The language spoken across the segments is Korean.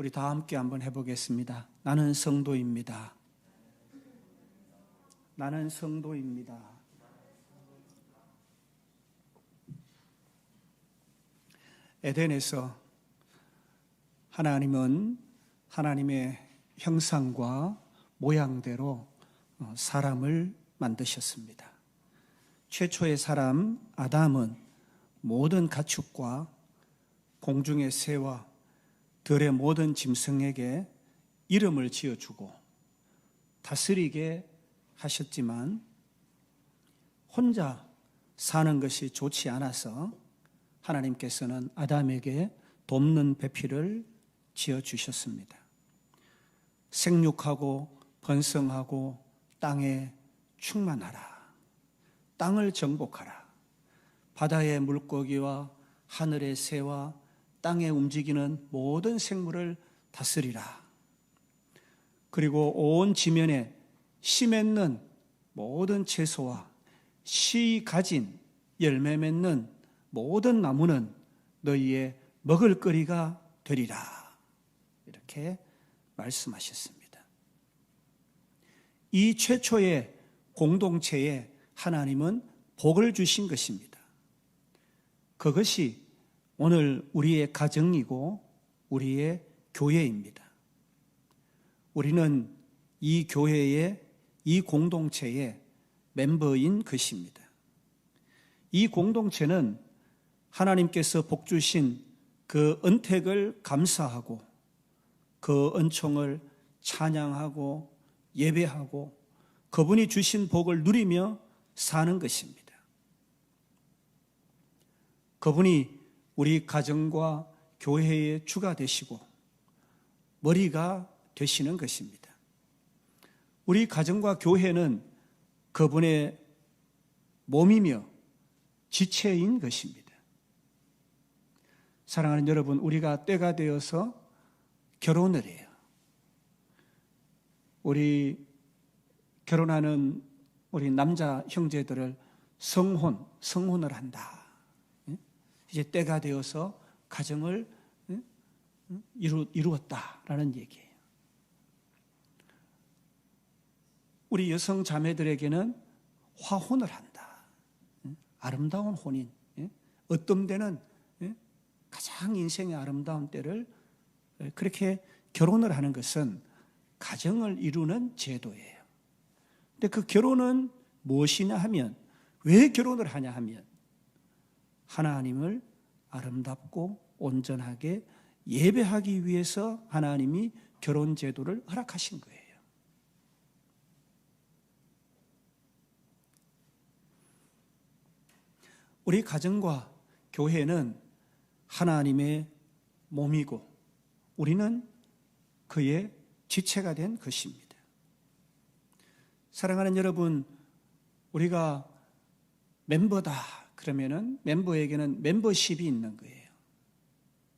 우리 다 함께 한번 해보겠습니다. 나는 성도입니다. 나는 성도입니다. 에덴에서 하나님은 하나님의 형상과 모양대로 어, 사람을 만드셨습니다. 최초의 사람 아담은 모든 가축과 공중의 새와 들의 모든 짐승에게 이름을 지어주고 다스리게 하셨지만 혼자 사는 것이 좋지 않아서 하나님께서는 아담에게 돕는 배필을 지어 주셨습니다. 생육하고 번성하고 땅에 충만하라. 땅을 정복하라. 바다의 물고기와 하늘의 새와 땅에 움직이는 모든 생물을 다스리라. 그리고 온 지면에 씨 맺는 모든 채소와 씨 가진 열매 맺는 모든 나무는 너희의 먹을 거리가 되리라. 이렇게 말씀하셨습니다. 이 최초의 공동체에 하나님은 복을 주신 것입니다. 그것이 오늘 우리의 가정이고 우리의 교회입니다. 우리는 이 교회의 이 공동체의 멤버인 것입니다. 이 공동체는 하나님께서 복 주신 그 은택을 감사하고 그 은총을 찬양하고 예배하고 그분이 주신 복을 누리며 사는 것입니다. 그분이 우리 가정과 교회의 주가 되시고 머리가 되시는 것입니다. 우리 가정과 교회는 그분의 몸이며 지체인 것입니다. 사랑하는 여러분, 우리가 때가 되어서 결혼을 해요. 우리 결혼하는 우리 남자 형제들을 성혼, 성혼을 한다. 이제 때가 되어서 가정을 이루, 이루었다라는 얘기예요. 우리 여성 자매들에게는 화혼을 한다. 아름다운 혼인. 어떤 때는 가장 인생의 아름다운 때를 그렇게 결혼을 하는 것은 가정을 이루는 제도예요. 근데 그 결혼은 무엇이냐 하면 왜 결혼을 하냐 하면 하나님을 아름답고 온전하게 예배하기 위해서 하나님이 결혼 제도를 허락하신 거예요. 우리 가정과 교회는 하나님의 몸이고 우리는 그의 지체가 된 것입니다. 사랑하는 여러분, 우리가 멤버다 그러면은 멤버에게는 멤버십이 있는 거예요.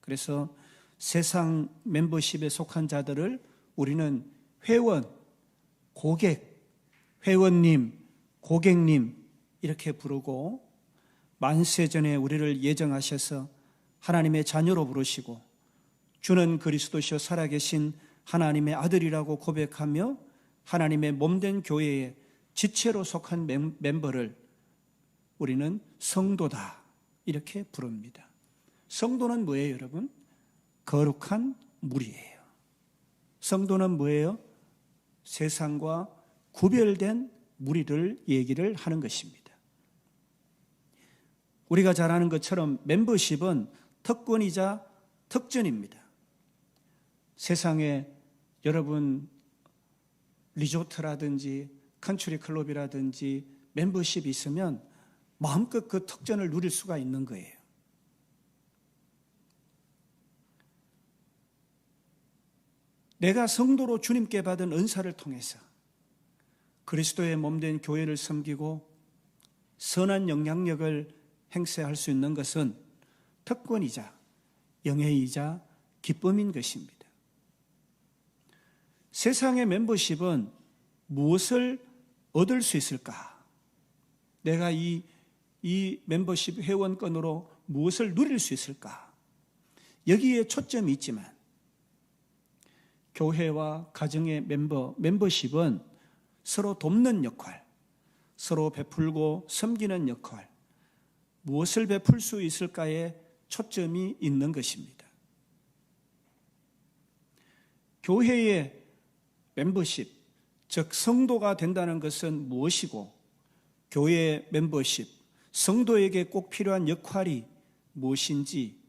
그래서 세상 멤버십에 속한 자들을 우리는 회원, 고객, 회원님, 고객님 이렇게 부르고 만세 전에 우리를 예정하셔서 하나님의 자녀로 부르시고 주는 그리스도시요 살아계신 하나님의 아들이라고 고백하며 하나님의 몸된 교회의 지체로 속한 멤버를 우리는 성도다 이렇게 부릅니다. 성도는 뭐예요, 여러분? 거룩한 물이에요. 성도는 뭐예요? 세상과 구별된 무리를 얘기를 하는 것입니다. 우리가 잘 아는 것처럼 멤버십은 특권이자 특전입니다. 세상에 여러분 리조트라든지 컨트리 클럽이라든지 멤버십이 있으면 마음껏 그 특전을 누릴 수가 있는 거예요. 내가 성도로 주님께 받은 은사를 통해서 그리스도의 몸된 교회를 섬기고 선한 영향력을 행사할 수 있는 것은 특권이자 영예이자 기쁨인 것입니다. 세상의 멤버십은 무엇을 얻을 수 있을까? 내가 이, 이 멤버십 회원권으로 무엇을 누릴 수 있을까? 여기에 초점이 있지만 교회와 가정의 멤버, 멤버십은 서로 돕는 역할, 서로 베풀고 섬기는 역할, 무엇을 베풀 수 있을까에 초점이 있는 것입니다. 교회의 멤버십, 즉 성도가 된다는 것은 무엇이고 교회의 멤버십, 성도에게 꼭 필요한 역할이 무엇인지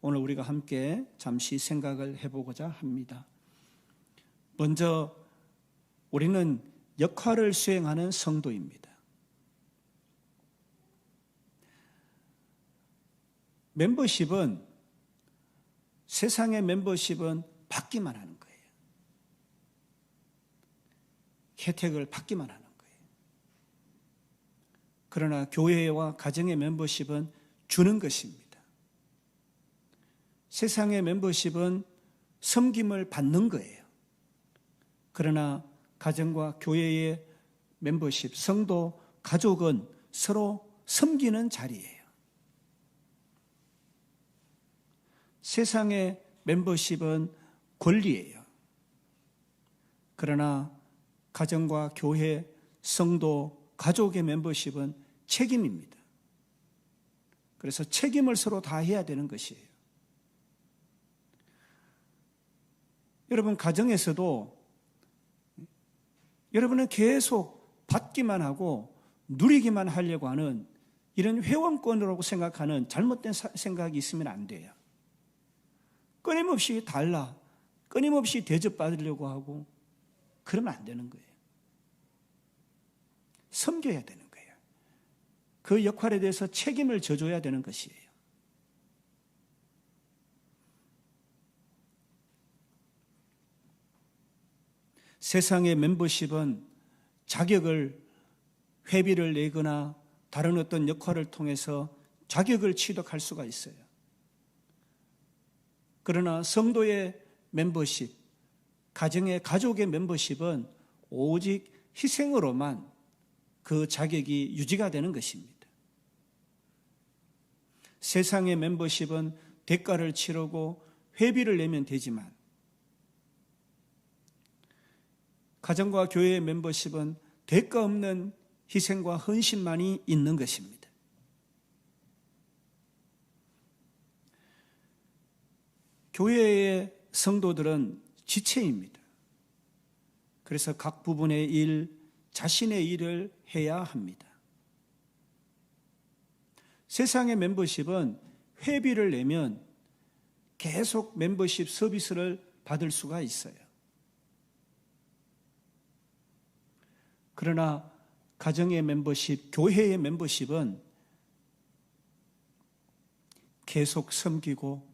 오늘 우리가 함께 잠시 생각을 해보고자 합니다. 먼저 우리는 역할을 수행하는 성도입니다. 멤버십은 세상의 멤버십은 받기만 하는 거예요. 혜택을 받기만 하는 거예요. 그러나 교회와 가정의 멤버십은 주는 것입니다. 세상의 멤버십은 섬김을 받는 거예요. 그러나 가정과 교회의 멤버십, 성도, 가족은 서로 섬기는 자리예요. 세상의 멤버십은 권리예요. 그러나 가정과 교회, 성도, 가족의 멤버십은 책임입니다. 그래서 책임을 서로 다 해야 되는 것이에요. 여러분, 가정에서도 여러분은 계속 받기만 하고 누리기만 하려고 하는 이런 회원권이라고 생각하는 잘못된 생각이 있으면 안 돼요. 끊임없이 달라, 끊임없이 대접받으려고 하고 그러면 안 되는 거예요. 섬겨야 되는 거예요. 그 역할에 대해서 책임을 져줘야 되는 것이에요. 세상의 멤버십은 자격을 회비를 내거나 다른 어떤 역할을 통해서 자격을 취득할 수가 있어요. 그러나 성도의 멤버십, 가정의 가족의 멤버십은 오직 희생으로만 그 자격이 유지가 되는 것입니다. 세상의 멤버십은 대가를 치르고 회비를 내면 되지만 가정과 교회의 멤버십은 대가 없는 희생과 헌신만이 있는 것입니다. 교회의 성도들은 지체입니다. 그래서 각 부분의 일, 자신의 일을 해야 합니다. 세상의 멤버십은 회비를 내면 계속 멤버십 서비스를 받을 수가 있어요. 그러나 가정의 멤버십, 교회의 멤버십은 계속 섬기고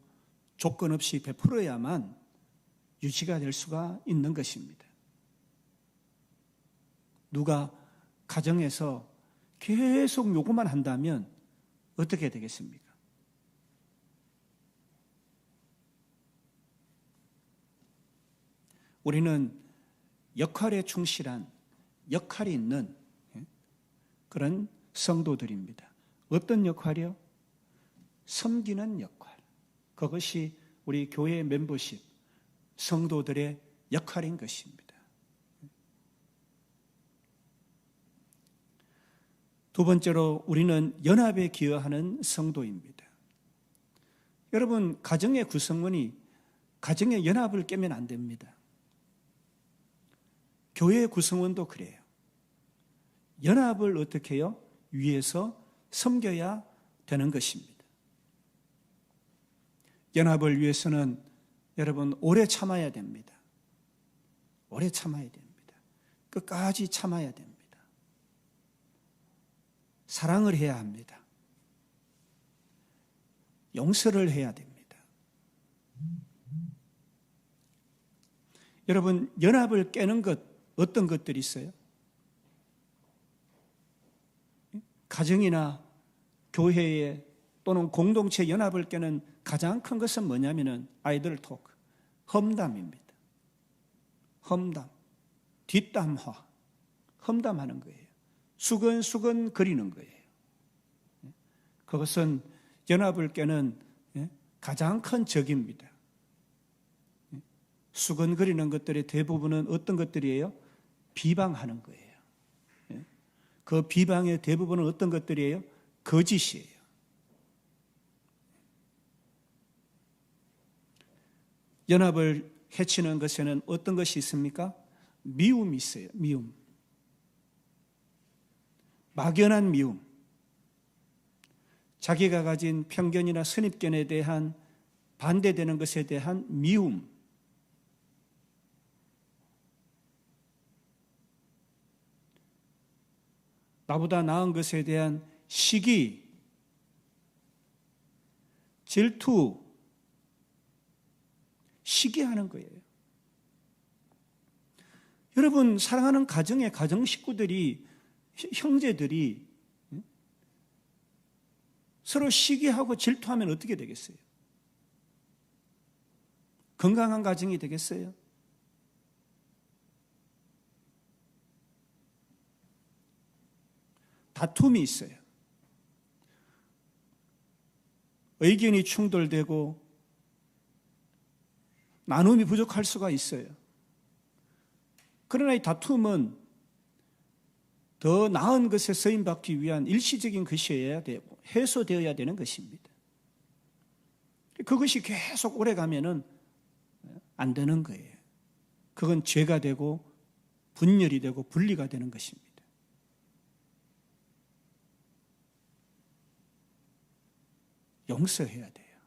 조건 없이 베풀어야만 유지가 될 수가 있는 것입니다. 누가 가정에서 계속 요구만 한다면 어떻게 되겠습니까? 우리는 역할에 충실한 역할이 있는 예, 그런 성도들입니다. 어떤 역할이요? 섬기는 역할. 그것이 우리 교회 멤버십, 성도들의 역할인 것입니다. 두 번째로 우리는 연합에 기여하는 성도입니다. 여러분, 가정의 구성원이 가정의 연합을 깨면 안 됩니다. 교회 구성원도 그래요. 연합을 어떻게 해요? 위에서 섬겨야 되는 것입니다. 연합을 위해서는 여러분 오래 참아야 됩니다. 오래 참아야 됩니다. 끝까지 참아야 됩니다. 사랑을 해야 합니다. 용서를 해야 됩니다. 여러분, 연합을 깨는 것, 어떤 것들이 있어요? 가정이나 교회에 또는 공동체 연합을 깨는 가장 큰 것은 뭐냐면은 아이들 토크, 험담입니다. 험담, 뒷담화, 험담하는 거예요. 수근수근 거리는 거예요. 그것은 연합을 깨는 예, 가장 큰 적입니다. 수건거리는 것들의 대부분은 어떤 것들이에요? 비방하는 거예요. 예? 그 비방의 대부분은 어떤 것들이에요? 거짓이에요. 연합을 해치는 것에는 어떤 것이 있습니까? 미움이 있어요. 미움. 막연한 미움. 자기가 가진 편견이나 선입견에 대한 반대되는 것에 대한 미움. 나보다 나은 것에 대한 시기, 질투, 시기하는 거예요. 여러분, 사랑하는 가정의 가정 식구들이, 형제들이 서로 시기하고 질투하면 어떻게 되겠어요? 건강한 가정이 되겠어요? 다툼이 있어요. 의견이 충돌되고 나눔이 부족할 수가 있어요. 그러나 이 다툼은 더 나은 것에 쓰임받기 위한 일시적인 것이어야 되고 해소되어야 되는 것입니다. 그것이 계속 오래 가면은 안 되는 거예요. 그건 죄가 되고 분열이 되고 분리가 되는 것입니다. 용서해야 돼요.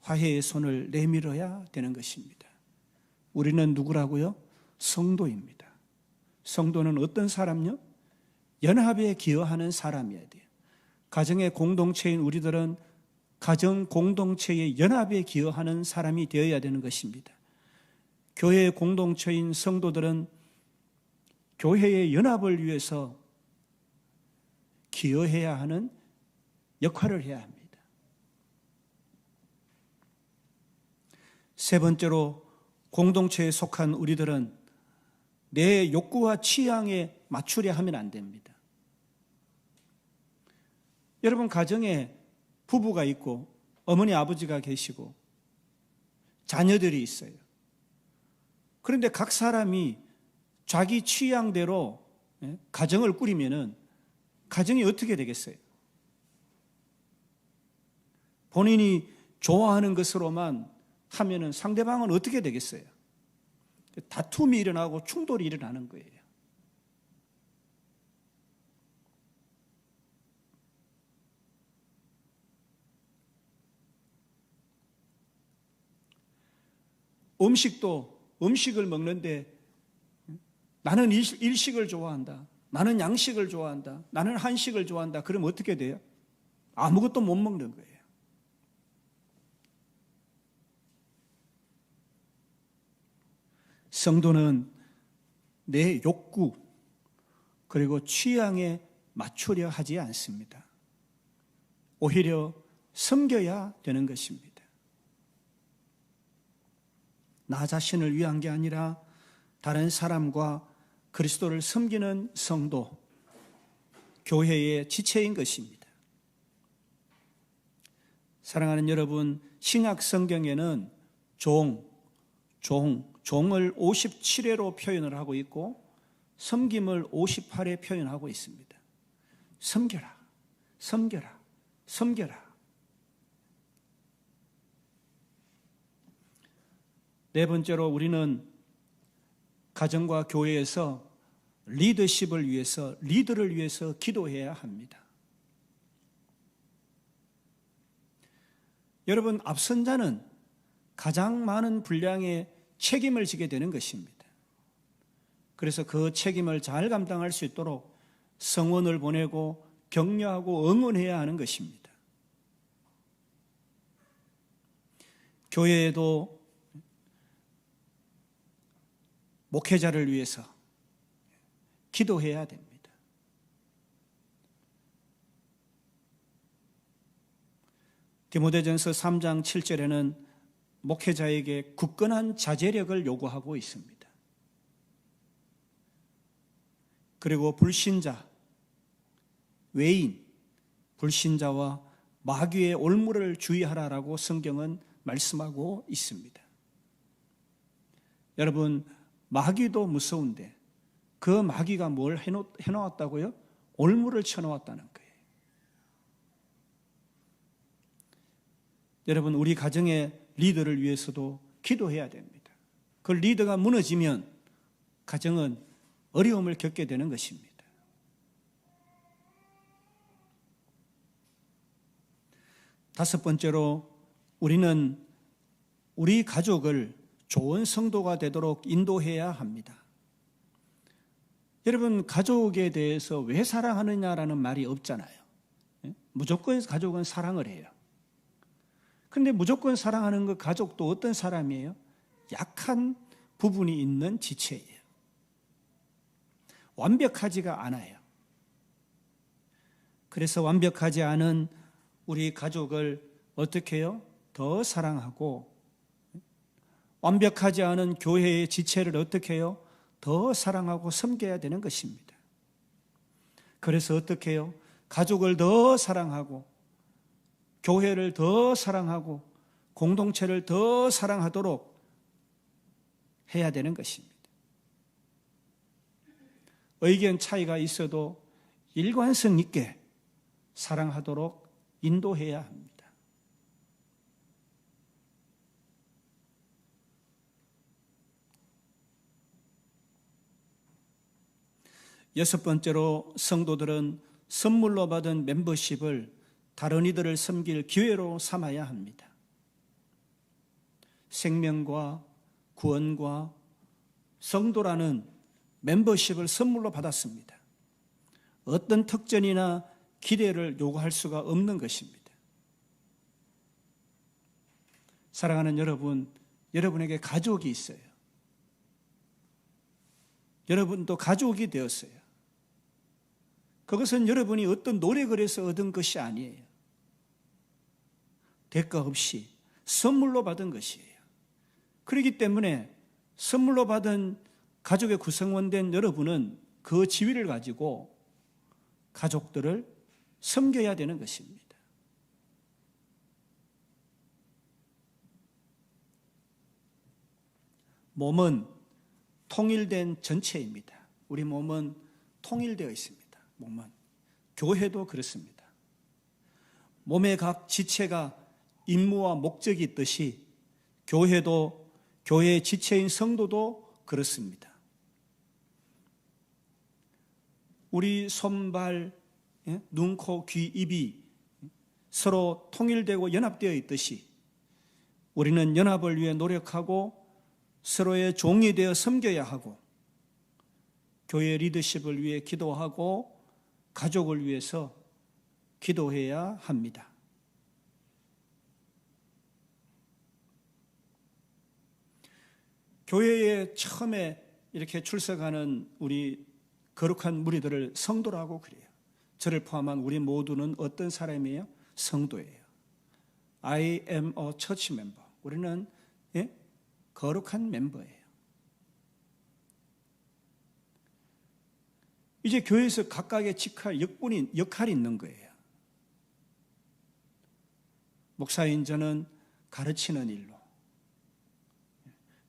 화해의 손을 내밀어야 되는 것입니다. 우리는 누구라고요? 성도입니다. 성도는 어떤 사람요? 연합에 기여하는 사람이어야 돼요. 가정의 공동체인 우리들은 가정 공동체의 연합에 기여하는 사람이 되어야 되는 것입니다. 교회의 공동체인 성도들은 교회의 연합을 위해서 기여해야 하는 역할을 해야 합니다. 세 번째로 공동체에 속한 우리들은 내 욕구와 취향에 맞추려 하면 안 됩니다. 여러분 가정에 부부가 있고 어머니 아버지가 계시고 자녀들이 있어요. 그런데 각 사람이 자기 취향대로 예, 가정을 꾸리면은 가정이 어떻게 되겠어요? 본인이 좋아하는 것으로만 하면은 상대방은 어떻게 되겠어요? 다툼이 일어나고 충돌이 일어나는 거예요. 음식도 음식을 먹는데 나는 일식을 좋아한다. 나는 양식을 좋아한다. 나는 한식을 좋아한다. 그럼 어떻게 돼요? 아무것도 못 먹는 거예요. 성도는 내 욕구 그리고 취향에 맞추려 하지 않습니다. 오히려 섬겨야 되는 것입니다. 나 자신을 위한 게 아니라 다른 사람과 그리스도를 섬기는 성도, 교회의 지체인 것입니다. 사랑하는 여러분, 신약 성경에는 종, 종, 종을 57회로 표현을 하고 있고 섬김을 58회 표현하고 있습니다. 섬겨라. 섬겨라. 섬겨라. 네 번째로 우리는 가정과 교회에서 리더십을 위해서, 리더를 위해서 기도해야 합니다. 여러분, 앞선 자는 가장 많은 분량의 책임을 지게 되는 것입니다. 그래서 그 책임을 잘 감당할 수 있도록 성원을 보내고 격려하고 응원해야 하는 것입니다. 교회에도 목회자를 위해서 기도해야 됩니다. 디모데전서 3장 7절에는 목회자에게 굳건한 자제력을 요구하고 있습니다. 그리고 불신자, 외인, 불신자와 마귀의 올무를 주의하라라고 성경은 말씀하고 있습니다. 여러분 마귀도 무서운데 그 마귀가 뭘 해놓, 해놓았다고요? 올무를 쳐놓았다는 거예요. 여러분 우리 가정의 리더를 위해서도 기도해야 됩니다. 그 리더가 무너지면 가정은 어려움을 겪게 되는 것입니다. 다섯 번째로 우리는 우리 가족을 좋은 성도가 되도록 인도해야 합니다. 여러분, 가족에 대해서 왜 사랑하느냐라는 말이 없잖아요. 예? 무조건 가족은 사랑을 해요. 근데 무조건 사랑하는 그 가족도 어떤 사람이에요? 약한 부분이 있는 지체예요. 완벽하지가 않아요. 그래서 완벽하지 않은 우리 가족을 어떻게 해요? 더 사랑하고 완벽하지 않은 교회의 지체를 어떻게 해요? 더 사랑하고 섬겨야 되는 것입니다. 그래서 어떻게 해요? 가족을 더 사랑하고 교회를 더 사랑하고 공동체를 더 사랑하도록 해야 되는 것입니다. 의견 차이가 있어도 일관성 있게 사랑하도록 인도해야 합니다. 여섯 번째로 성도들은 선물로 받은 멤버십을 다른 이들을 섬길 기회로 삼아야 합니다. 생명과 구원과 성도라는 멤버십을 선물로 받았습니다. 어떤 특전이나 기대를 요구할 수가 없는 것입니다. 사랑하는 여러분, 여러분에게 가족이 있어요. 여러분도 가족이 되었어요. 그것은 여러분이 어떤 노력을 해서 얻은 것이 아니에요. 대가 없이 선물로 받은 것이에요. 그렇기 때문에 선물로 받은 가족의 구성원 된 여러분은 그 지위를 가지고 가족들을 섬겨야 되는 것입니다. 몸은 통일된 전체입니다. 우리 몸은 통일되어 있습니다. 몸은. 교회도 그렇습니다. 몸의 각 지체가 임무와 목적이 있듯이 교회도 교회의 지체인 성도도 그렇습니다. 우리 손발, 예? 눈, 코, 귀, 입이 서로 통일되고 연합되어 있듯이 우리는 연합을 위해 노력하고 서로의 종이 되어 섬겨야 하고 교회 리더십을 위해 기도하고 가족을 위해서 기도해야 합니다. 교회에 처음에 이렇게 출석하는 우리 거룩한 무리들을 성도라고 그래요. 저를 포함한 우리 모두는 어떤 사람이에요? 성도예요. I am a church member. 우리는 예? 거룩한 멤버예요. 이제 교회에서 각각의 직할 역분이 역할이 있는 거예요. 목사인 저는 가르치는 일로,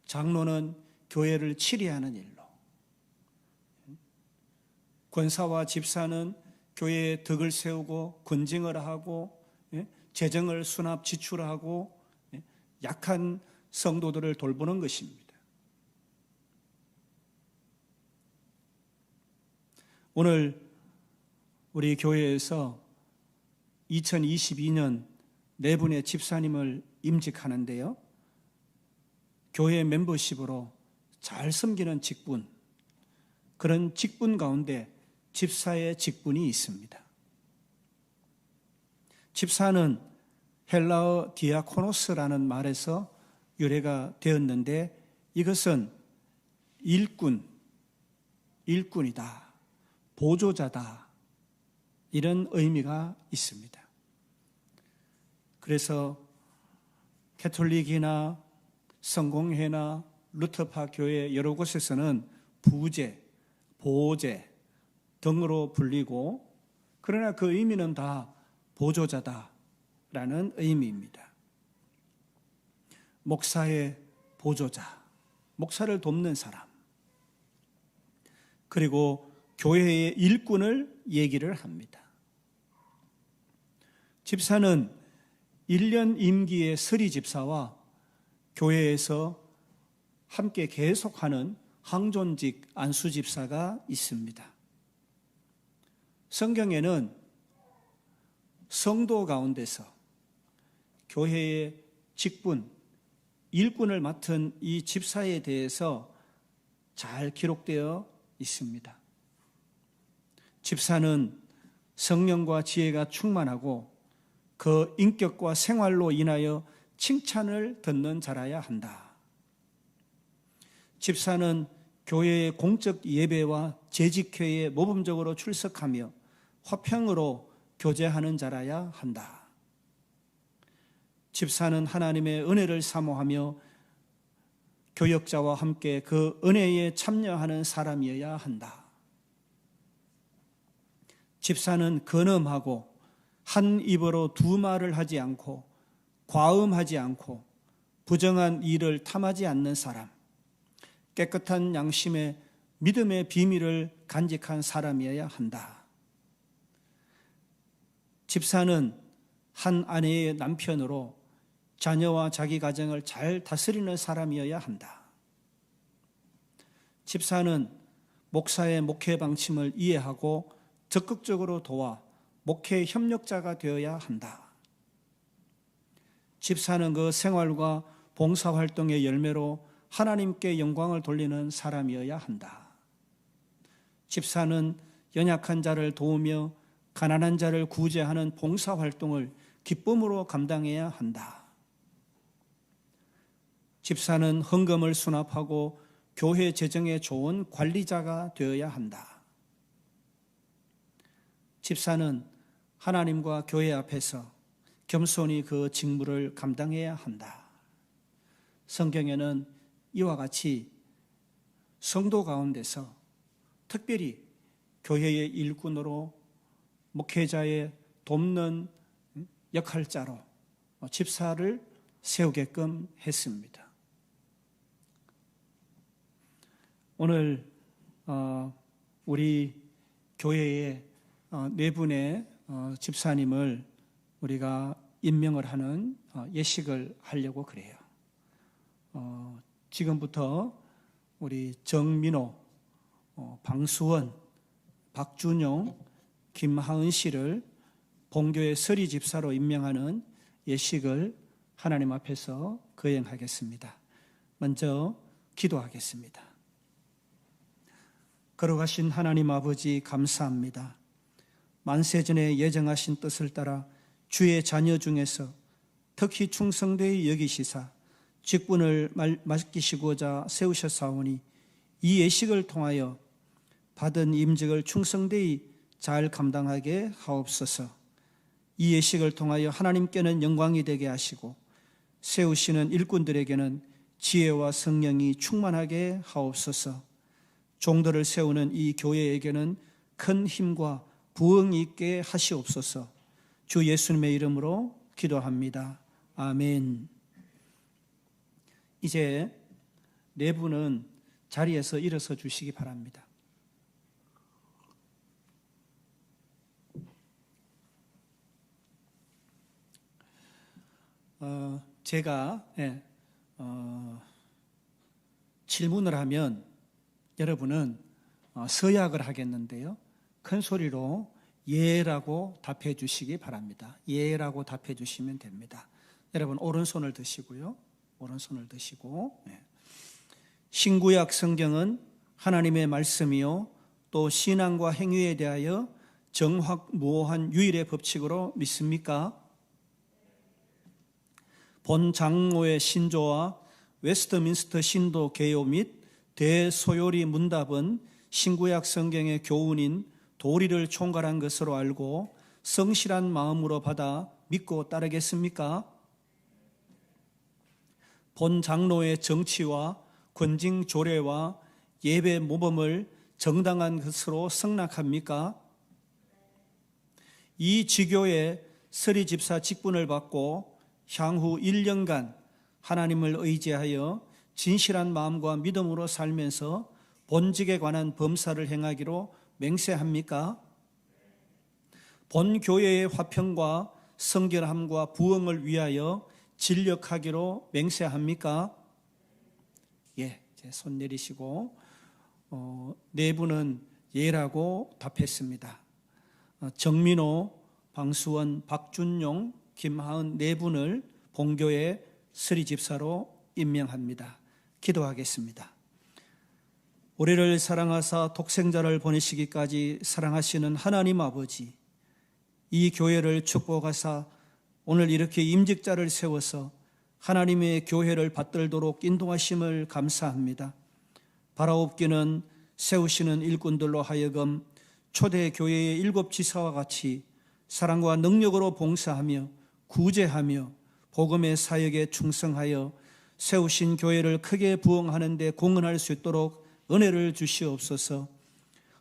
장로는 교회를 치리하는 일로, 권사와 집사는 교회에 덕을 세우고 권징을 하고 예, 재정을 수납 지출하고 예, 약한 성도들을 돌보는 것입니다. 오늘 우리 교회에서 2022년 네 분의 집사님을 임직하는데요. 교회 멤버십으로 잘 섬기는 직분, 그런 직분 가운데 집사의 직분이 있습니다. 집사는 헬라어 디아코노스라는 말에서 유래가 되었는데 이것은 일꾼, 일꾼이다, 보조자다, 이런 의미가 있습니다. 그래서 캐톨릭이나 성공회나 루터파 교회 여러 곳에서는 부제, 보제 등으로 불리고 그러나 그 의미는 다 보조자다라는 의미입니다. 목사의 보조자, 목사를 돕는 사람, 그리고 교회의 일꾼을 얘기를 합니다. 집사는 1년 임기의 서리 집사와 교회에서 함께 계속하는 항존직 안수 집사가 있습니다. 성경에는 성도 가운데서 교회의 직분, 일꾼을 맡은 이 집사에 대해서 잘 기록되어 있습니다. 집사는 성령과 지혜가 충만하고 그 인격과 생활로 인하여 칭찬을 듣는 자라야 한다. 집사는 교회의 공적 예배와 재직회에 모범적으로 출석하며 화평으로 교제하는 자라야 한다. 집사는 하나님의 은혜를 사모하며 교역자와 함께 그 은혜에 참여하는 사람이어야 한다. 집사는 근엄하고 한 입으로 두 말을 하지 않고 과음하지 않고 부정한 일을 탐하지 않는 사람, 깨끗한 양심의 믿음의 비밀을 간직한 사람이어야 한다. 집사는 한 아내의 남편으로 자녀와 자기 가정을 잘 다스리는 사람이어야 한다. 집사는 목사의 목회 방침을 이해하고 적극적으로 도와 목회 협력자가 되어야 한다. 집사는 그 생활과 봉사활동의 열매로 하나님께 영광을 돌리는 사람이어야 한다. 집사는 연약한 자를 도우며 가난한 자를 구제하는 봉사활동을 기쁨으로 감당해야 한다. 집사는 헌금을 수납하고 교회 재정에 좋은 관리자가 되어야 한다. 집사는 하나님과 교회 앞에서 겸손히 그 직무를 감당해야 한다. 성경에는 이와 같이 성도 가운데서 특별히 교회의 일꾼으로 목회자의 돕는 역할자로 집사를 세우게끔 했습니다. 오늘 어, 우리 교회의 어, 네 분의 어, 집사님을 우리가 임명을 하는 예식을 하려고 그래요. 지금부터 우리 정민호, 방수원, 박준용, 김하은 씨를 본교의 서리 집사로 임명하는 예식을 하나님 앞에서 거행하겠습니다. 먼저 기도하겠습니다. 걸어가신 하나님 아버지 감사합니다. 만세전에 예정하신 뜻을 따라 주의 자녀 중에서 특히 충성되이 여기시사 직분을 맡기시고자 세우셨사오니 이 예식을 통하여 받은 임직을 충성되이 잘 감당하게 하옵소서. 이 예식을 통하여 하나님께는 영광이 되게 하시고 세우시는 일꾼들에게는 지혜와 성령이 충만하게 하옵소서. 종들을 세우는 이 교회에게는 큰 힘과 부흥이 있게 하시옵소서. 주 예수님의 이름으로 기도합니다. 아멘. 이제 네 분은 자리에서 일어서 주시기 바랍니다. 어, 제가 예, 어, 질문을 하면 여러분은 어, 서약을 하겠는데요. 큰 소리로 예라고 답해 주시기 바랍니다. 예라고 답해 주시면 됩니다. 여러분 오른손을 드시고요. 오른손을 드시고 네. 신구약 성경은 하나님의 말씀이요 또 신앙과 행위에 대하여 정확무오한 유일의 법칙으로 믿습니까? 본 장로의 신조와 웨스트민스터 신도 개요 및 대소요리 문답은 신구약 성경의 교훈인 도리를 총괄한 것으로 알고 성실한 마음으로 받아 믿고 따르겠습니까? 본 장로의 정치와 권징 조례와 예배 모범을 정당한 것으로 승낙합니까? 이 지교의 서리 집사 직분을 받고 향후 1년간 하나님을 의지하여 진실한 마음과 믿음으로 살면서 본직에 관한 범사를 행하기로 맹세합니까? 본 교회의 화평과 성결함과 부흥을 위하여 진력하기로 맹세합니까? 예, 손 내리시고 어, 네 분은 예라고 답했습니다. 어, 정민호, 방수원, 박준용, 김하은 네 분을 본교의 스리 집사로 임명합니다. 기도하겠습니다. 우리를 사랑하사 독생자를 보내시기까지 사랑하시는 하나님 아버지, 이 교회를 축복하사 오늘 이렇게 임직자를 세워서 하나님의 교회를 받들도록 인도하심을 감사합니다. 바라옵기는 세우시는 일꾼들로 하여금 초대 교회의 일곱 지사와 같이 사랑과 능력으로 봉사하며 구제하며 복음의 사역에 충성하여 세우신 교회를 크게 부흥하는 데 공헌할 수 있도록 은혜를 주시옵소서.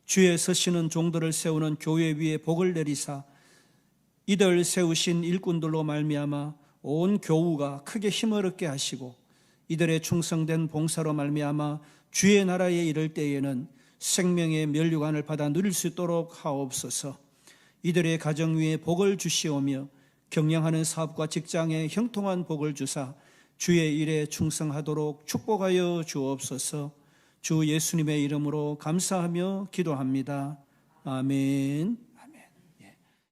주의 서시는 종들을 세우는 교회 위에 복을 내리사 이들 세우신 일꾼들로 말미암아 온 교우가 크게 힘을 얻게 하시고 이들의 충성된 봉사로 말미암아 주의 나라에 이를 때에는 생명의 면류관을 받아 누릴 수 있도록 하옵소서. 이들의 가정 위에 복을 주시오며 경영하는 사업과 직장에 형통한 복을 주사 주의 일에 충성하도록 축복하여 주옵소서. 주 예수님의 이름으로 감사하며 기도합니다. 아멘.